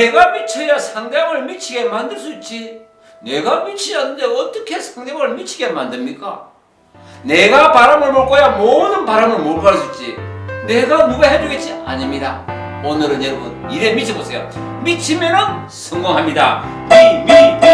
내가 미쳐야 상대방을 미치게 만들 수 있지. 내가 미치지 않는데 어떻게 상대방을 미치게 만듭니까? 내가 바람을 몰 거야 모든 바람을 몰고 갈수 있지. 내가 누가 해주겠지? 아닙니다. 오늘은 여러분 일에 미쳐보세요. 미치면은 성공합니다. 미, 미, 미, 미, 미,